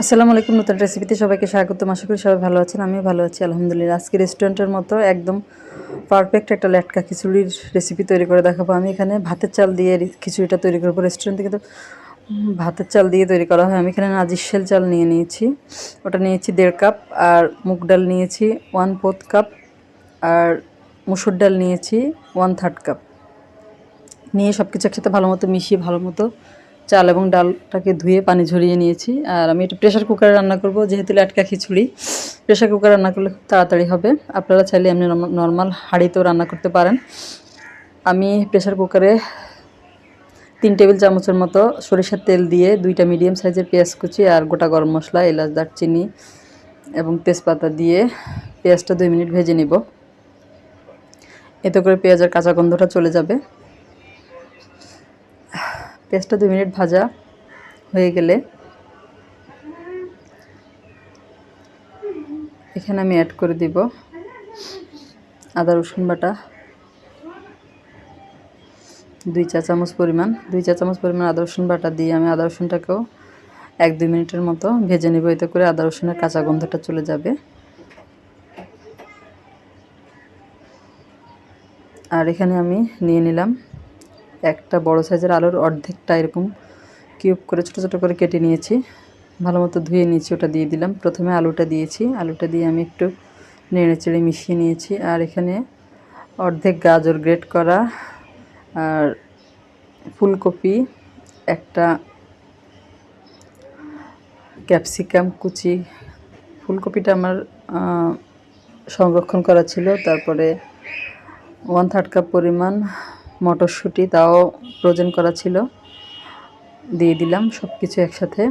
আসসালামু আলাইকুম, নতুন রেসিপিতে সবাইকে স্বাগত আশা করি সবাই ভালো আছেন, আমিও ভালো আছি, আলহামদুলিল্লাহ। আজকে রেস্টুরেন্টের মতো একদম পারফেক্ট একটা ল্যাটকা খিচুড়ির রেসিপি তৈরি করে দেখাবো। আমি এখানে ভাতের চাল দিয়ে খিচুড়িটা তৈরি করব রেস্টুরেন্ট থেকে। তো ভাতের চাল দিয়ে তৈরি করা হয়। আমি এখানে নাজিশেল চাল নিয়ে নিয়েছি। ওটা নিয়েছি দেড় কাপ, আর মুগ ডাল নিয়েছি ওয়ান ফোর্থ কাপ আর মুসুর ডাল নিয়েছি ওয়ান থার্ড কাপ নিয়ে সব কিছু একসাথে ভালো মতো মিশিয়ে ভালো মতো চাল এবং ডালটাকে ধুয়ে পানি ঝরিয়ে নিয়েছি। আর আমি একটু প্রেশার কুকারে রান্না করব, যেহেতু লাটকা খিচুড়ি। প্রেশার কুকারে রান্না করলে খুব তাড়াতাড়ি হবে। আপনারা চাইলে এমনি নর্মাল হাঁড়িতেও রান্না করতে পারেন। আমি প্রেশার কুকারে তিন টেবিল চামচের মতো সরিষার তেল দিয়ে দুইটা মিডিয়াম সাইজের পেঁয়াজ কুচি আর গোটা গরম মশলা, এলাচ, দারচিনি এবং তেজপাতা দিয়ে পেঁয়াজটা দুই মিনিট ভেজে নিব। এতে করে পেঁয়াজের কাঁচা গন্ধটা চলে যাবে। পেঁয়াজটা দুই মিনিট ভাজা হয়ে গেলে এখানে আমি অ্যাড করে দিব আদা, রসুন বাটা, দুই চা চামচ পরিমাণ। দুই চা চামচ পরিমাণ আদা, রসুন বাটা দিয়ে আমি আদা, রসুনটাকেও এক দুই মিনিটের মতো ভেজে নেব। এতে করে আদা, রসুনের কাঁচা গন্ধটা চলে যাবে। আর এখানে আমি নিয়ে নিলাম একটা বড় সাইজের আলুর অর্ধেকটা এরকম কিউব করে ছোটো ছোটো করে কেটে নিয়েছি। ভালো মতো ধুয়ে নিয়েছি, ওটা দিয়ে দিলাম। প্রথমে আলুটা দিয়েছি। আলুটা দিয়ে আমি একটু নেড়ে চেড়ে মিশিয়ে নিয়েছি। আর এখানে অর্ধেক গাজর গ্রেট করা আর ফুলকপি, একটা ক্যাপসিকাম কুচি। ফুলকপিটা আমার সংরক্ষণ করা ছিল। তারপরে ওয়ান থার্ড কাপ পরিমাণ মটরশুঁটি তাও ফ্রোজেন করা ছিল। দিয়ে দিলাম সব কিছু একসাথে।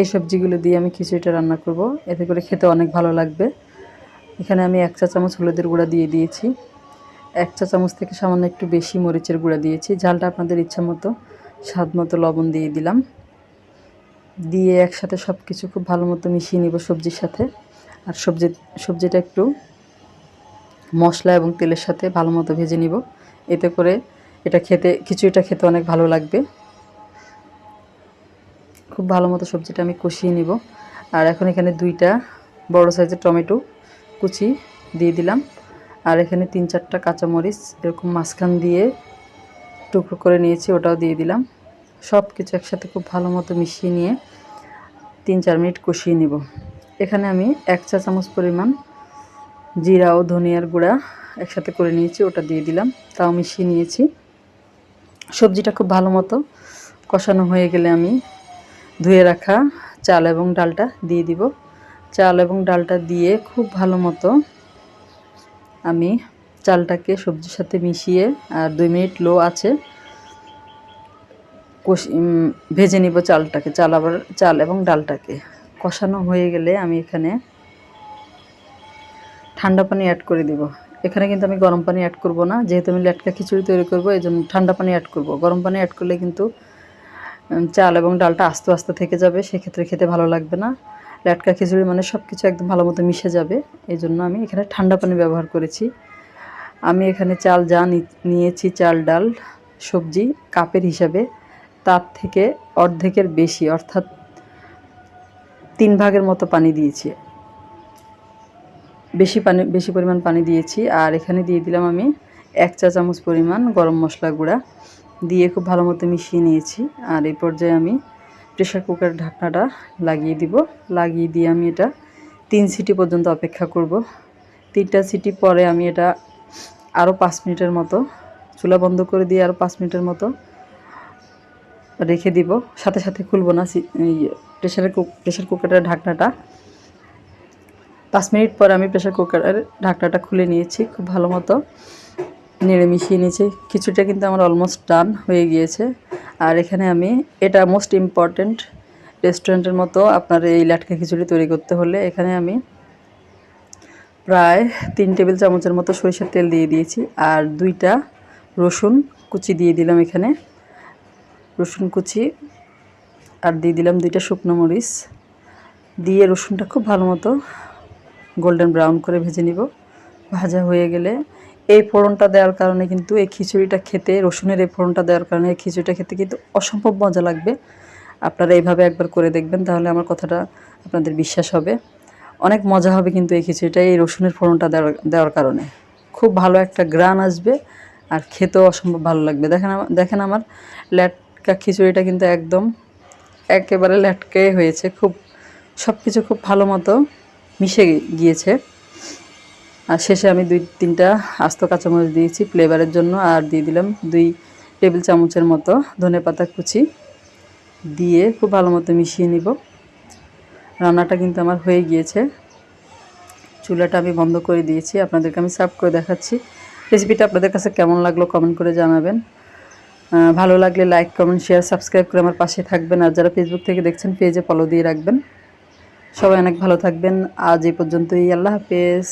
এই সবজিগুলো দিয়ে আমি খিচুড়িটা রান্না করব। এতে করে খেতে অনেক ভালো লাগবে। এখানে আমি এক চা চামচ হলুদের গুঁড়া দিয়ে দিয়েছি। এক চা চামচ থেকে সামান্য একটু বেশি মরিচের গুঁড়া দিয়েছি। ঝালটা আপনাদের ইচ্ছা মতো, স্বাদ মতো লবণ দিয়ে দিলাম। দিয়ে একসাথে সব কিছু খুব ভালো মতো মিশিয়ে নিব সবজির সাথে। আর সবজি, সবজিটা একটু মশলা এবং তেলের সাথে ভালো মতো ভেজে নিব। এতে করে এটা খেতে, খিচুড়িটা খেতে অনেক ভালো লাগবে। খুব ভালো মতো সবজিটা আমি কষিয়ে নিব। আর এখন এখানে দুইটা বড় সাইজের টমেটো কুচি দিয়ে দিলাম। আর এখানে তিন চারটা কাঁচামরিচ এরকম মাঝখান দিয়ে টুকরো করে নিয়েছি, ওটাও দিয়ে দিলাম। সব কিছু একসাথে খুব ভালো মতো মিশিয়ে নিয়ে তিন চার মিনিট কষিয়ে নিব। এখানে আমি এক চা চামচ পরিমাণ জিরা ও ধনিয়ার গুঁড়া একসাথে করে নিয়েছি, ওটা দিয়ে দিলাম। তাও মিশিয়ে নিয়েছি। সবজিটা খুব ভালো মতো কষানো হয়ে গেলে আমি ধুয়ে রাখা চাল এবং ডালটা দিয়ে দিব। চাল এবং ডালটা দিয়ে খুব ভালো মতো আমি চালটাকে সবজির সাথে মিশিয়ে আর দুই মিনিট লো আছে কষি ভেজে নিব চালটাকে। চাল আবার, চাল এবং ডালটাকে। কষানো হয়ে গেলে আমি এখানে ঠান্ডা পানি অ্যাড করে দিব। এখানে কিন্তু আমি গরম পানি অ্যাড করব না। যেহেতু আমি লেটকা খিচুড়ি তৈরি করব, এই জন্য ঠান্ডা পানি অ্যাড করব। গরম পানি অ্যাড করলে কিন্তু চাল এবং ডালটা আস্তে আস্তে থেকে যাবে, সেক্ষেত্রে খেতে ভালো লাগবে না। লেটকা খিচুড়ি মানে সব কিছু একদম ভালো মতো মিশে যাবে। এই জন্য আমি এখানে ঠান্ডা পানি ব্যবহার করেছি। আমি এখানে চাল যা নিয়েছি, চাল, ডাল, সবজি, কাপের হিসাবে, তার থেকে অর্ধেকের বেশি, অর্থাৎ তিন ভাগের মতো পানি দিয়েছি। বেশি পানি, বেশি পরিমাণ পানি দিয়েছি। আর এখানে দিয়ে দিলাম আমি এক চা চামচ পরিমাণ গরম মশলা গুঁড়া। দিয়ে খুব ভালো মতো মিশিয়ে নিয়েছি। আর এই পর্যায়ে আমি প্রেশার কুকারের ঢাকনাটা লাগিয়ে দিব। লাগিয়ে দিয়ে আমি এটা তিন সিটি পর্যন্ত অপেক্ষা করব। তিনটা সিটি পরে আমি এটা আরও পাঁচ মিনিটের মতো চুলা বন্ধ করে দিয়ে আরও পাঁচ মিনিটের মতো রেখে দিব। সাথে সাথে খুলবো না প্রেশারের প্রেশার কুকারের ঢাকনাটা। পাঁচ মিনিট পর আমি প্রেশার কুকারের ঢাকনাটা খুলে নিয়েছি, খুব ভালো মতো। নেড়ে মিশিয়ে নিয়েছি। খিচুড়িটা কিন্তু আমার অলমোস্ট ডান হয়ে গিয়েছে। আর এখানে আমি, এটা মোস্ট ইম্পর্ট্যান্ট রেস্টুরেন্টের মতো আপনার এই লাটকা খিচুড়ি তৈরি করতে হলে এখানে আমি প্রায় তিন টেবিল চামচের মতো সরিষার তেল দিয়ে দিয়েছি। আর দুইটা রসুন কুচি দিয়ে দিলাম এখানে। রসুন কুচি আর দিয়ে দিলাম দুইটা শুকনো মরিচ। দিয়ে রসুনটা খুব ভালো মতো গোল্ডেন ব্রাউন করে ভেজে নিব। ভাজা হয়ে গেলে এই ফোড়নটা দেওয়ার কারণে কিন্তু এই খিচুড়িটা খেতে, রসুনের এই ফোড়নটা দেওয়ার কারণে এই খিচুড়িটা খেতে কিন্তু অসম্ভব মজা লাগবে। আপনারা এইভাবে একবার করে দেখবেন, তাহলে আমার কথাটা আপনাদের বিশ্বাস হবে। অনেক মজা হবে কিন্তু এই খিচুড়িটা, এই রসুনের ফোড়নটা দেওয়ার দেওয়ার কারণে। খুব ভালো একটা গ্রান আসবে আর খেতেও অসম্ভব ভালো লাগবে। দেখেন দেখেন আমার ল্যাটকা খিচুড়িটা কিন্তু একদম একেবারে ল্যাটকে হয়েছে। খুব সব কিছু খুব ভালো মতো মিশে গিয়েছে। আর শেষে আমি দুই, তিনটা আস্ত কাঁচামরিচ দিয়েছি ফ্লেভারের জন্য। আর দিয়ে দিলাম দুই টেবিল চামচের মতো ধনে পাতা কুচি। দিয়ে খুব ভালো মতো মিশিয়ে নিব। রান্নাটা কিন্তু আমার হয়ে গিয়েছে। চুলাটা আমি বন্ধ করে দিয়েছি। আপনাদেরকে আমি সার্ভ করে দেখাচ্ছি। রেসিপিটা আপনাদের কাছে কেমন লাগল কমেন্ট করে জানাবেন। ভালো লাগলে লাইক কমেন্ট শেয়ার সাবস্ক্রাইব করে আমার পাশে থাকবেন। আর যারা ফেসবুক থেকে দেখছেন পেজে ফলো দিয়ে রাখবেন। সবাই অনেক ভালো থাকবেন। আজ এই পর্যন্তই। আল্লাহ হাফেজ।